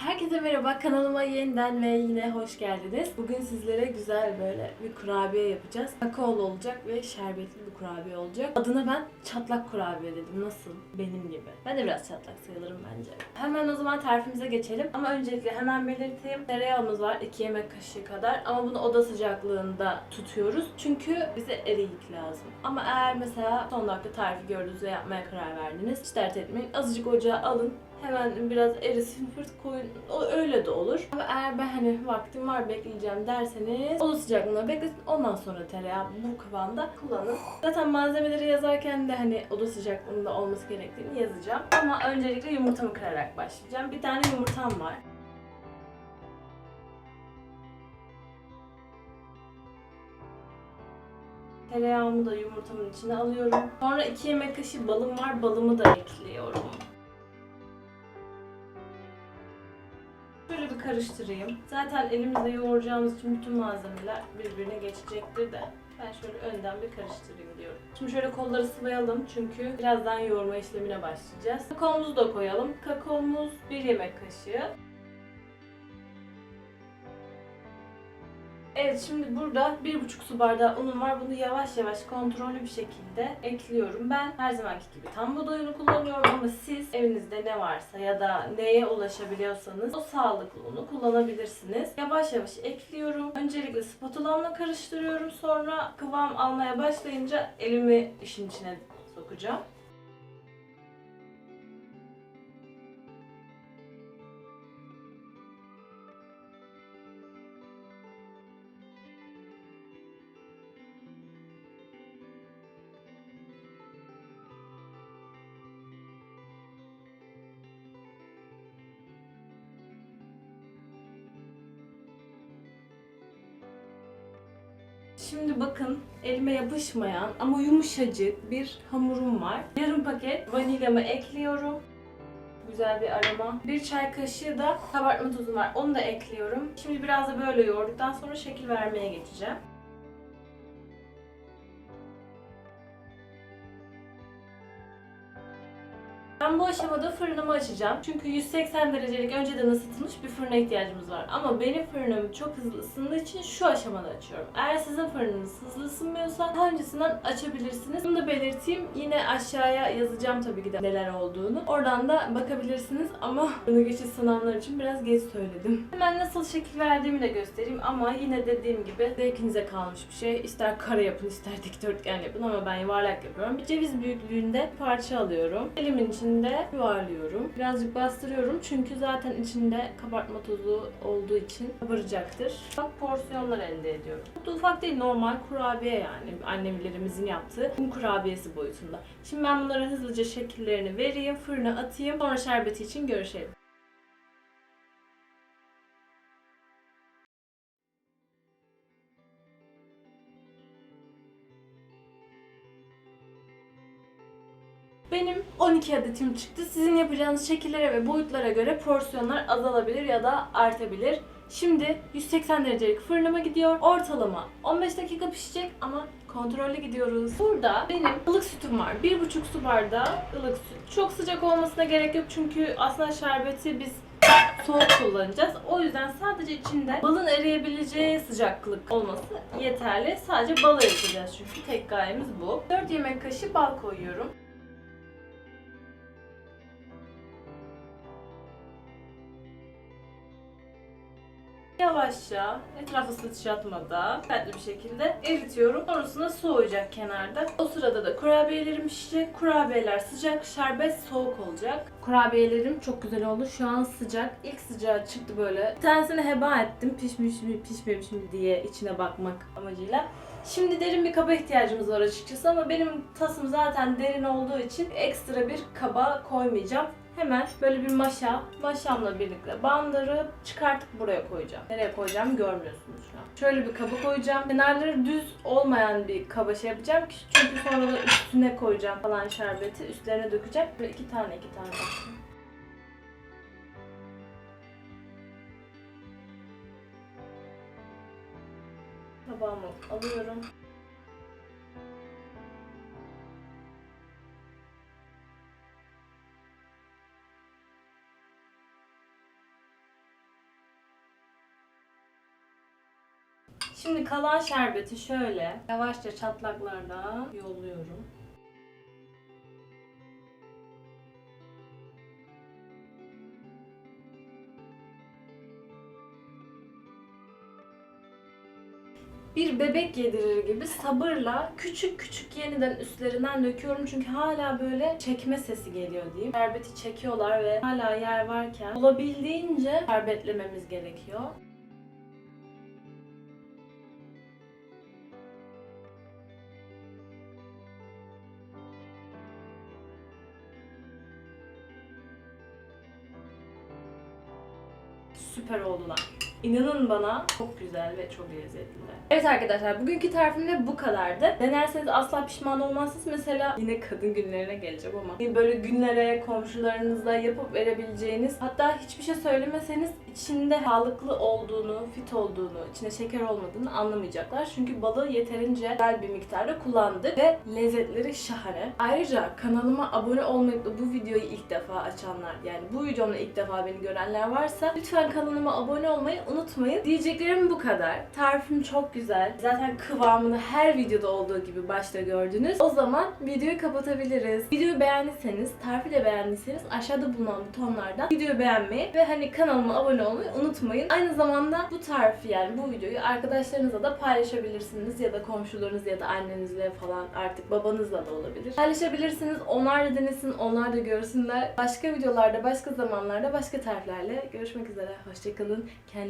Herkese merhaba, kanalıma yeniden ve yine hoş geldiniz. Bugün sizlere güzel böyle bir kurabiye yapacağız. Kakaolu olacak ve şerbetli bir kurabiye olacak. Adına ben çatlak kurabiye dedim. Nasıl? Benim gibi. Ben de biraz çatlak sayılırım bence. Hemen o zaman tarifimize geçelim. Ama öncelikle hemen belirteyim. Tereyağımız var 2 yemek kaşığı kadar. Ama bunu oda sıcaklığında tutuyoruz. Çünkü bize eriyik lazım. Ama eğer mesela son dakika tarifi gördünüz ve yapmaya karar verdiniz. Hiç dert etmeyin. Azıcık ocağa alın. Hemen biraz erisin fırt koyun. O öyle de olur. Ama eğer ben hani vaktim var bekleyeceğim derseniz oda sıcaklığında bekletin. Ondan sonra tereyağı bu kıvamda kullanın. Zaten malzemeleri yazarken de hani oda sıcaklığında olması gerektiğini yazacağım. Ama öncelikle yumurtamı kırarak başlayacağım. Bir tane yumurtam var. Tereyağımı da yumurtamın içine alıyorum. Sonra 2 yemek kaşığı balım var. Balımı da ekliyorum. Şöyle bir karıştırayım. Zaten elimizle yoğuracağımız için bütün malzemeler birbirine geçecektir de. Ben şöyle önden bir karıştırayım diyorum. Şimdi şöyle kolları sıvayalım çünkü birazdan yoğurma işlemine başlayacağız. Kakaomuzu da koyalım. Kakaomuz 1 yemek kaşığı. Evet şimdi burada 1,5 su bardağı unum var. Bunu yavaş yavaş kontrollü bir şekilde ekliyorum. Ben her zamanki gibi tam buğday unu kullanıyorum ama siz evinizde ne varsa ya da neye ulaşabiliyorsanız o sağlıklı unu kullanabilirsiniz. Yavaş yavaş ekliyorum. Öncelikle spatulamla karıştırıyorum. Sonra kıvam almaya başlayınca elimi işin içine sokacağım. Şimdi bakın elime yapışmayan ama yumuşacık bir hamurum var. Yarım paket vanilyamı ekliyorum. Güzel bir aroma. Bir çay kaşığı da kabartma tozum var. Onu da ekliyorum. Şimdi biraz da böyle yoğurduktan sonra şekil vermeye geçeceğim. Ben bu aşamada fırınımı açacağım. Çünkü 180 derecelik önceden ısıtılmış bir fırına ihtiyacımız var. Ama benim fırınım çok hızlı ısındığı için şu aşamada açıyorum. Eğer sizin fırınınız hızlı ısınmıyorsa daha öncesinden açabilirsiniz. Bunu da belirteyim. Yine aşağıya yazacağım tabii ki de neler olduğunu. Oradan da bakabilirsiniz ama bunu geçiş sınavlar için biraz geç söyledim. Hemen nasıl şekil verdiğimi de göstereyim ama yine dediğim gibi zevkinize kalmış bir şey. İster kare yapın ister dikdörtgen yapın ama ben yuvarlak yapıyorum. Bir ceviz büyüklüğünde parça alıyorum. Elimin içinde yuvarlıyorum. Birazcık bastırıyorum çünkü zaten içinde kabartma tozu olduğu için kabaracaktır. Ufak porsiyonlar elde ediyorum. Çok da ufak değil normal kurabiye yani annemlerimizin yaptığı un kurabiyesi boyutunda. Şimdi ben bunlara hızlıca şekillerini vereyim, fırına atayım. Sonra şerbeti için görüşelim. Benim 12 adetim çıktı. Sizin yapacağınız şekillere ve boyutlara göre porsiyonlar azalabilir ya da artabilir. Şimdi 180 derecelik fırınıma gidiyor. Ortalama 15 dakika pişecek ama kontrollü gidiyoruz. Burada benim ılık sütüm var. 1,5 su bardağı ılık süt. Çok sıcak olmasına gerek yok çünkü aslında şerbeti biz soğuk kullanacağız. O yüzden sadece içinde balın eriyebileceği sıcaklık olması yeterli. Sadece bal eriteceğiz çünkü tek gayemiz bu. 4 yemek kaşığı bal koyuyorum. Yavaşça etrafı sıçratmadan dikkatli bir şekilde eritiyorum. Sonrasında soğuyacak kenarda. O sırada da kurabiyelerim pişecek. Kurabiyeler sıcak, şerbet soğuk olacak. Kurabiyelerim çok güzel oldu. Şu an sıcak. İlk sıcağı çıktı böyle. Bir tanesini heba ettim. Pişmiş mi pişmemiş mi diye içine bakmak amacıyla. Şimdi derin bir kaba ihtiyacımız var açıkçası ama benim tasım zaten derin olduğu için ekstra bir kaba koymayacağım. Hemen böyle bir maşa, maşamla birlikte bandırıp çıkartıp buraya koyacağım. Nereye koyacağım görmüyorsunuz şu an. Şöyle bir kaba koyacağım. Kenarları düz olmayan bir kaba şey yapacağım ki çünkü sonra da üstüne koyacağım falan şerbeti. Üstlerine dökeceğim. Böyle iki tane iki tane. Tabağımı alıyorum. Şimdi kalan şerbeti şöyle yavaşça çatlaklardan yolluyorum. bir bebek yedirir gibi sabırla küçük küçük yeniden üstlerinden döküyorum çünkü hala böyle çekme sesi geliyor diyeyim. Şerbeti çekiyorlar ve hala yer varken olabildiğince şerbetlememiz gerekiyor. Süper oldular. İnanın bana çok güzel ve çok lezzetliler. Evet arkadaşlar bugünkü tarifim de bu kadardı. Denerseniz asla pişman olmazsınız. Mesela yine kadın günlerine geleceğim ama böyle günlere komşularınızla yapıp verebileceğiniz hatta hiçbir şey söylemeseniz içinde sağlıklı olduğunu, fit olduğunu, içinde şeker olmadığını anlamayacaklar. Çünkü balığı yeterince güzel bir miktarda kullandık ve lezzetleri şahane. Ayrıca kanalıma abone olmayıp da bu videoyu ilk defa açanlar yani bu videomda ilk defa beni görenler varsa lütfen kanalıma abone olmayı unutmayın. Diyeceklerim bu kadar. Tarifim çok güzel. Zaten kıvamını her videoda olduğu gibi başta gördünüz. O zaman videoyu kapatabiliriz. Videoyu beğendiyseniz, tarifi de beğendiyseniz aşağıda bulunan butonlardan videoyu beğenmeyi ve hani kanalıma abone olmayı unutmayın. Aynı zamanda bu tarifi yani bu videoyu arkadaşlarınızla da paylaşabilirsiniz ya da komşularınız ya da annenizle falan artık babanızla da olabilir. Paylaşabilirsiniz. Onlar da denesin, onlar da görsünler. Başka videolarda, başka zamanlarda, başka tariflerle görüşmek üzere. Hoşçakalın.